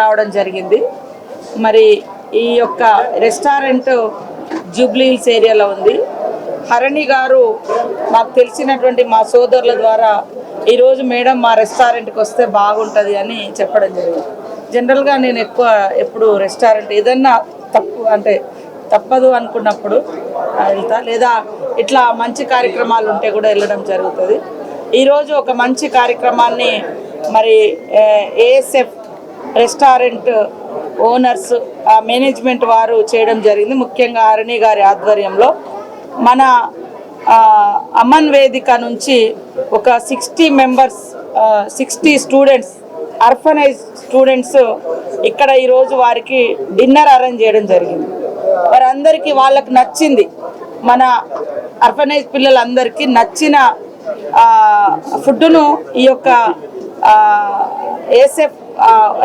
రావడం జరిగింది. మరి ఈ యొక్క రెస్టారెంట్ జూబ్లీహిల్స్ ఏరియాలో ఉంది. హరణి గారు మాకు తెలిసినటువంటి మా సోదరుల ద్వారా ఈరోజు మేడం మా రెస్టారెంట్కి వస్తే బాగుంటుంది అని చెప్పడం జరిగింది. జనరల్గా నేను ఎక్కువ ఎప్పుడు రెస్టారెంట్ ఏదన్నా తప్పు అంటే తప్పదు అనుకున్నప్పుడు వెళ్తా. లేదా ఇట్లా మంచి కార్యక్రమాలు ఉంటే కూడా వెళ్ళడం జరుగుతుంది. ఈరోజు ఒక మంచి కార్యక్రమాన్ని మరి ఏఎస్ఎఫ్ రెస్టారెంట్ ఓనర్స్ ఆ మేనేజ్మెంట్ వారు చేయడం జరిగింది. ముఖ్యంగా హరణి గారి ఆధ్వర్యంలో మన అమన్ వేదిక నుంచి ఒక sixty members sixty students orphanage students ఇక్కడ ఈరోజు వారికి డిన్నర్ అరేంజ్ చేయడం జరిగింది. వారందరికీ వాళ్ళకు నచ్చింది. మన అర్ఫనైజ్ పిల్లలందరికీ నచ్చిన ఫుడ్ను ఫుడ్డును ఈ యొక్క ఏసెఫ్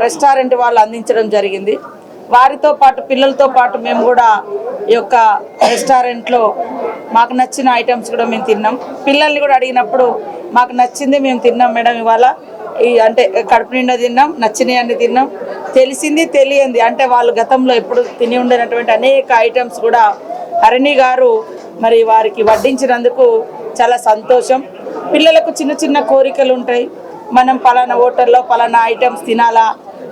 రెస్టారెంట్ వాళ్ళు అందించడం జరిగింది. వారితో పాటు పిల్లలతో పాటు మేము కూడా ఈ యొక్క రెస్టారెంట్లో మాకు నచ్చిన ఐటమ్స్ కూడా మేము తిన్నాం. పిల్లల్ని కూడా అడిగినప్పుడు మాకు నచ్చింది మేము తిన్నాం మేడం ఇవాళ. ఈ అంటే కడుపు నిండా తిన్నాం నచ్చినవి అన్ని తిన్నాం. తెలిసింది తెలియంది. అంటే వాళ్ళు గతంలో ఎప్పుడు తిని ఉండనటువంటి అనేక ఐటమ్స్ కూడా హరిణి గారు మరి వారికి వడ్డించినందుకు చాలా సంతోషం. పిల్లలకు చిన్న చిన్న కోరికలు ఉంటాయి. మనం పలానా హోటల్లో పలానా ఐటమ్స్ తినాలా?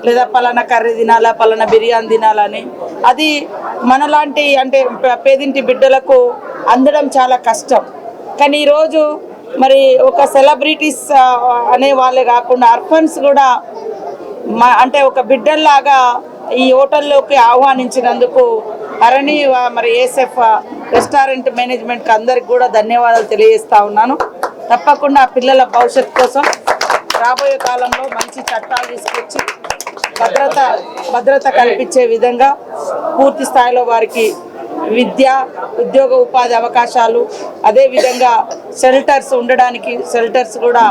లేదా పలానా కర్రీ తినాలా? పలానా బిర్యానీ తినాలని. అది మనలాంటి అంటే పేదింటి బిడ్డలకు అందడం చాలా కష్టం. కానీ ఈరోజు మరి ఒక సెలబ్రిటీస్ అనే వాళ్ళే కాకుండా అర్ఫన్స్ కూడా మా అంటే ఒక బిడ్డల్లాగా ఈ హోటల్లోకి ఆహ్వానించినందుకు అరణి మరి ఏసెఫ్ రెస్టారెంట్ మేనేజ్మెంట్కి అందరికి కూడా ధన్యవాదాలు తెలియజేస్తా ఉన్నాను. తప్పకుండా పిల్లల భవిష్యత్ కోసం రాబోయే కాలంలో మంచి చట్టాలు తీసుకొచ్చి భద్రత భద్రత కల్పించే విధంగా పూర్తి స్థాయిలో వారికి విద్య ఉద్యోగ ఉపాధి అవకాశాలు అదేవిధంగా షెల్టర్స్ ఉండడానికి షెల్టర్స్ కూడా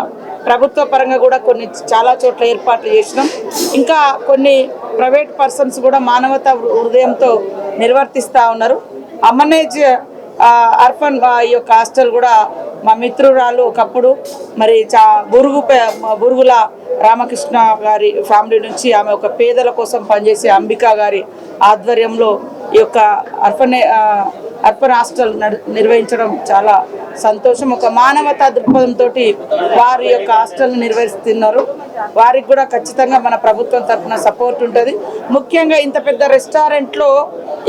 ప్రభుత్వ పరంగా కూడా కొన్ని చాలా చోట్ల ఏర్పాట్లు చేసినాం. ఇంకా కొన్ని ప్రైవేట్ పర్సన్స్ కూడా మానవత హృదయంతో నిర్వర్తిస్తూ ఉన్నారు. అమనేజ్ అర్ఫన్ ఆ, ఈ యొక్క హాస్టల్ కూడా మా మిత్రురాలు ఒకప్పుడు మరి చా బురుగు పే- బురుగుల రామకృష్ణ గారి ఫ్యామిలీ నుంచి ఆమె ఒక పేదల కోసం పనిచేసే అంబికా గారి ఆధ్వర్యంలో ఈ యొక్క అర్పణ అర్పణ హాస్టల్ నిర్వహించడం చాలా సంతోషం. ఒక మానవతా దృక్పథంతో వారి యొక్క హాస్టల్ని నిర్వహిస్తున్నారు. వారికి కూడా ఖచ్చితంగా మన ప్రభుత్వం తరఫున సపోర్ట్ ఉంటుంది. ముఖ్యంగా ఇంత పెద్ద రెస్టారెంట్లో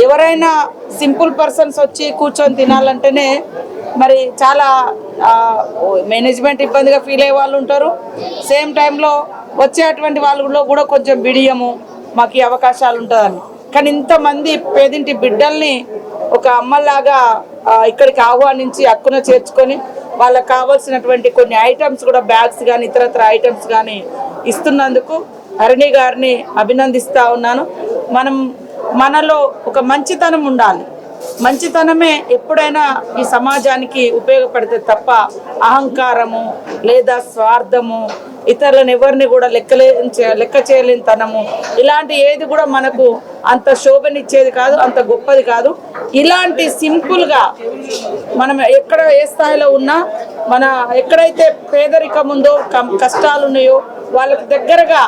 ఎవరైనా సింపుల్ పర్సన్స్ వచ్చి కూర్చొని తినాలంటేనే మరి చాలా మేనేజ్మెంట్ ఇబ్బందిగా ఫీల్ అయ్యే వాళ్ళు ఉంటారు. సేమ్ టైంలో వచ్చేటువంటి వాళ్ళలో కూడా కొంచెం బిడియము మాకు అవకాశాలు ఉంటుందని. కానీ ఇంతమంది పేదింటి బిడ్డల్ని ఒక అమ్మలాగా ఇక్కడికి ఆహ్వానించి హక్కున చేర్చుకొని వాళ్ళకి కావాల్సినటువంటి కొన్ని ఐటమ్స్ కూడా బ్యాగ్స్ కానీ ఇతరత్ర ఐటమ్స్ కానీ ఇస్తున్నందుకు హరిణి గారిని అభినందిస్తూ ఉన్నాను. మనం మనలో ఒక మంచితనం ఉండాలి. మంచితనమే ఎప్పుడైనా ఈ సమాజానికి ఉపయోగపడితే తప్ప అహంకారము లేదా స్వార్థము ఇతరులను ఎవరిని కూడా లెక్కలే లెక్క చేయలేని తనము ఇలాంటి ఏది కూడా మనకు అంత శోభనిచ్చేది కాదు అంత గొప్పది కాదు. ఇలాంటి సింపుల్గా మనం ఎక్కడ ఏ స్థాయిలో ఉన్నా మన ఎక్కడైతే పేదరికం ఉందో కం- కష్టాలు ఉన్నాయో వాళ్ళకి దగ్గరగా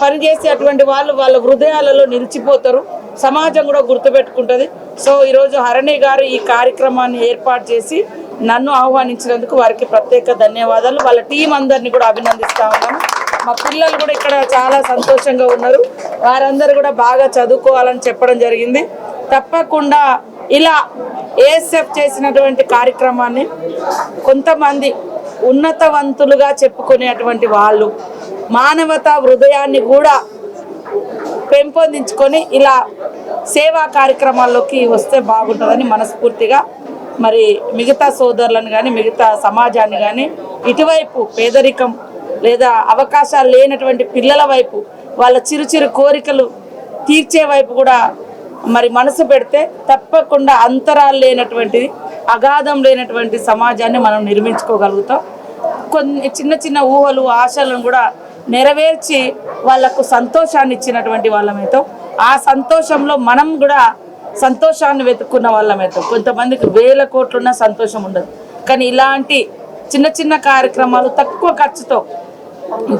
పనిచేసే అటువంటి వాళ్ళు వాళ్ళ హృదయాలలో నిలిచిపోతారు. సమాజం కూడా గుర్తుపెట్టుకుంటుంది. సో ఈరోజు హరణి గారు ఈ కార్యక్రమాన్ని ఏర్పాటు చేసి నన్ను ఆహ్వానించినందుకు వారికి ప్రత్యేక ధన్యవాదాలు. వాళ్ళ టీం అందరినీ కూడా అభినందిస్తా ఉన్నాను మా పిల్లలు కూడా ఇక్కడ చాలా సంతోషంగా ఉన్నారు. వారందరూ కూడా బాగా చదువుకోవాలని చెప్పడం జరిగింది. తప్పకుండా ఇలా ఏఎస్ఎఫ్ చేసినటువంటి కార్యక్రమాన్ని కొంతమంది ఉన్నతవంతులుగా చెప్పుకునేటువంటి వాళ్ళు మానవతా హృదయాన్ని కూడా పెంపొందించుకొని ఇలా సేవా కార్యక్రమాల్లోకి వస్తే బాగుంటుందని మనస్ఫూర్తిగా మరి మిగతా సోదరులను కానీ మిగతా సమాజాన్ని కానీ ఇటువైపు పేదరికం లేదా అవకాశాలు లేనటువంటి పిల్లల వైపు వాళ్ళ చిరు చిరు కోరికలు తీర్చే వైపు కూడా మరి మనసు పెడితే తప్పకుండా అంతరాలు లేనటువంటిది అగాధం లేనటువంటి సమాజాన్ని మనం నిర్మించుకోగలుగుతాం. కొన్ని చిన్న చిన్న ఊహలు ఆశలను కూడా నెరవేర్చి వాళ్ళకు సంతోషాన్ని ఇచ్చినటువంటి వాళ్ళమైతాం ఆ సంతోషంలో మనం కూడా సంతోషాన్ని వెతుక్కున్న వాళ్ళమేతో కొంతమందికి వేల కోట్లున్న సంతోషం ఉండదు. కానీ ఇలాంటి చిన్న చిన్న కార్యక్రమాలు తక్కువ ఖర్చుతో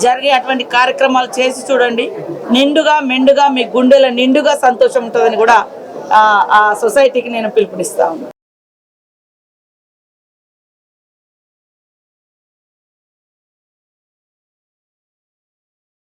జరిగే అటువంటి కార్యక్రమాలు చేసి చూడండి. నిండుగా మెండుగా మీ గుండెల నిండుగా సంతోషం ఉంటుందని కూడా ఆ, ఆ సొసైటీకి నేను పిలుపునిస్తా ఉన్నాను